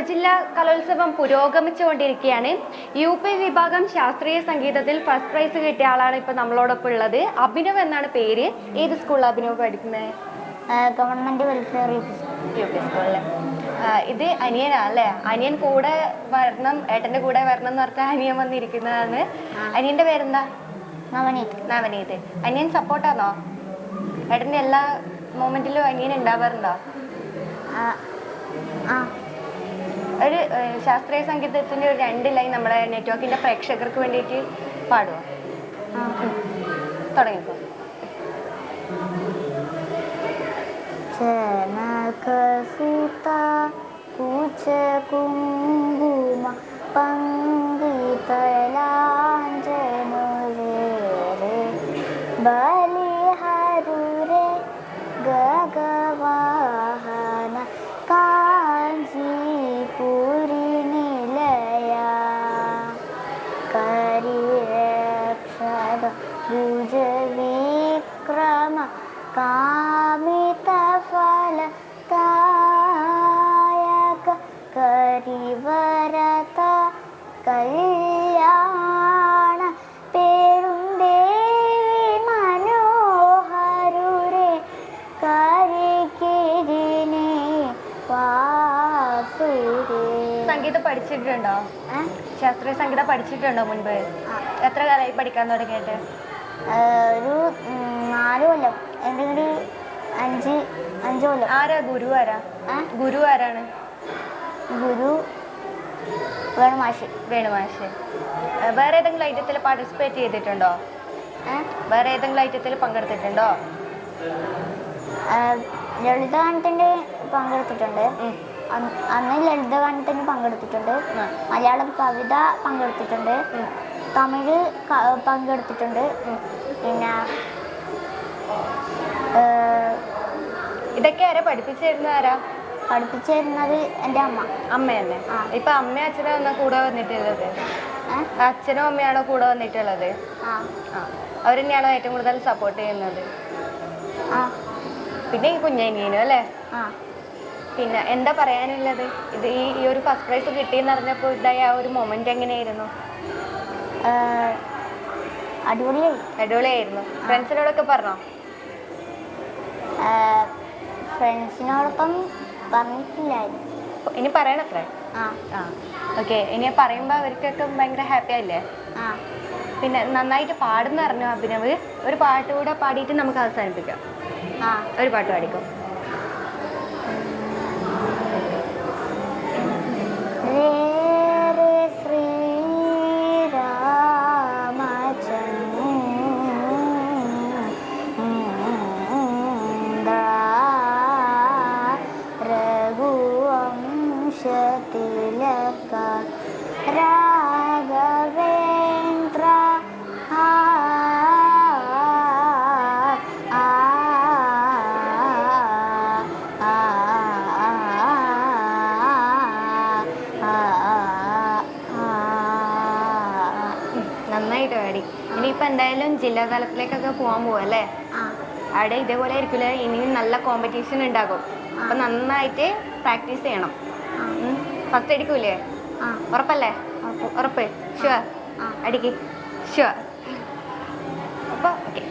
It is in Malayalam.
ഉപജില്ലാ കലോത്സവം പുരോഗമിച്ചുകൊണ്ടിരിക്കുകയാണ്. യു പി വിഭാഗം ശാസ്ത്രീയ സംഗീതത്തിൽ ഫസ്റ്റ് പ്രൈസ് കിട്ടിയ ആളാണ് ഇപ്പൊ നമ്മളോടൊപ്പം ഉള്ളത്. അഭിനവ് എന്നാണ് പേര്. ഏത് സ്കൂളിൽ അഭിനവ് പഠിക്കുന്നത് ഗവൺമെന്റ് വെൽഫെയർ യു പി സ്കൂളിൽ ഇത് അനിയനാ അല്ലേ അനിയൻ കൂടെ വരണം ഏട്ടന്റെ കൂടെ വരണം എന്ന് പറഞ്ഞാൽ അനിയൻ വന്നിരിക്കുന്നതാണ്. അനിയന്റെ പേരെന്താ? നവനീത്. നവനീത്. അനിയൻ സപ്പോർട്ടാണോ ഏട്ടന്റെ എല്ലാ മൊമെന്റിലും അനിയൻ ഉണ്ടാവാറുണ്ടോ? ആ, ആ. ഒരു ശാസ്ത്രീയ സംഗീതത്തിന്റെ ഒരു രണ്ട് ലൈൻ നമ്മുടെ നെറ്റ്വർക്കിന്റെ പ്രേക്ഷകർക്ക് വേണ്ടിയിട്ട് പാടുമോ. തുടങ്ങിക്കോ ചനകസുത കുച കുങ്കുമ പങ്കിതലാഞ്ജനുരേ കല്യാണ പേരുണ്ടേവി മനോഹരുരേ കരികിരിനെ വാസുരേ സംഗീതം പഠിച്ചിട്ടുണ്ടോ? ശാസ്ത്രീയ സംഗീതം പഠിച്ചിട്ടുണ്ടോ മുൻപ്? എത്ര കാലമായി പഠിക്കാൻ തുടങ്ങിയിട്ട്? ഒരു നാല് കൊല്ലം. എന്തെങ്കിലും അഞ്ച് അഞ്ച് കൊല്ലം. ആരാ ഗുരു ആരാ? ഗുരു ആരാണ്? ഗുരു വേണുമാഷി വേണുമാഷ് വേറെ ഏതെങ്കിലും ഐറ്റത്തിൽ പാർട്ടിസിപ്പേറ്റ് ചെയ്തിട്ടുണ്ടോ? വേറെ ഏതെങ്കിലും ഐറ്റത്തിൽ പങ്കെടുത്തിട്ടുണ്ടോ? ലളിതഗാനത്തിന് പങ്കെടുത്തിട്ടുണ്ട്. അന്ന് ലളിതഗാനത്തിന് പങ്കെടുത്തിട്ടുണ്ട്. മലയാളം കവിത പങ്കെടുത്തിട്ടുണ്ട്. തമിഴ് പങ്കെടുത്തിട്ടുണ്ട്. പിന്നെ ഇതൊക്കെ ആരാ പഠിപ്പിച്ചിരുന്ന ആരാ പഠിപ്പിച്ചു തരുന്നത് എന്റെ അമ്മ. അമ്മ തന്നെ. ഇപ്പൊ അമ്മയും അച്ഛനും എന്നാ കൂടെ വന്നിട്ടുള്ളത്? അച്ഛനും അമ്മയാണോ കൂടെ വന്നിട്ടുള്ളത്? അവർ തന്നെയാണോ ഏറ്റവും കൂടുതൽ സപ്പോർട്ട് ചെയ്യുന്നത്? പിന്നെ ഈ കുഞ്ഞനിയനും അല്ലേ? പിന്നെ എന്താ പറയാനുള്ളത്? ഇത് ഈ ഈ ഒരു ഫസ്റ്റ് പ്രൈസ് കിട്ടിയെന്ന് അറിഞ്ഞപ്പോൾ ഇതായ ആ ഒരു മൊമെന്റ് എങ്ങനെയായിരുന്നു? അടിപൊളിയായി. അടിപൊളിയായിരുന്നു. ഫ്രണ്ട്സിനോടൊക്കെ പറഞ്ഞോ? ഫ്രണ്ട്സിനോടൊപ്പം പറഞ്ഞിട്ടില്ലായിരുന്നു ഇനി പറയണത്രേ? ആ. ആ ഓക്കെ. ഇനി പറയുമ്പോൾ അവർക്കൊക്കെ ഭയങ്കര ഹാപ്പി ആയില്ലേ? ആ. പിന്നെ നന്നായിട്ട് പാടുന്ന അറിഞ്ഞു അഭിനവ്? ഒരു പാട്ട് കൂടെ പാടിയിട്ട് നമുക്ക് അവസാനിപ്പിക്കാം. ആ. ഒരു പാട്ട് പാടിക്കോ? നന്നായിട്ട് പാടി. ഇനിയിപ്പോൾ എന്തായാലും ജില്ലാ തലത്തിലേക്കൊക്കെ പോകാൻ പോവാ അല്ലേ? അവിടെ ഇതേപോലെ ആയിരിക്കില്ല ഇനിയും നല്ല കോമ്പറ്റീഷൻ ഉണ്ടാകും. അപ്പം നന്നായിട്ട് പ്രാക്ടീസ് ചെയ്യണം. ഫസ്റ്റ് അടിക്കൂലേ ഉറപ്പല്ലേ? ഉറപ്പ്. ഷുവർ. അടിക്ക്. ഷുവർ അപ്പോൾ ഓക്കെ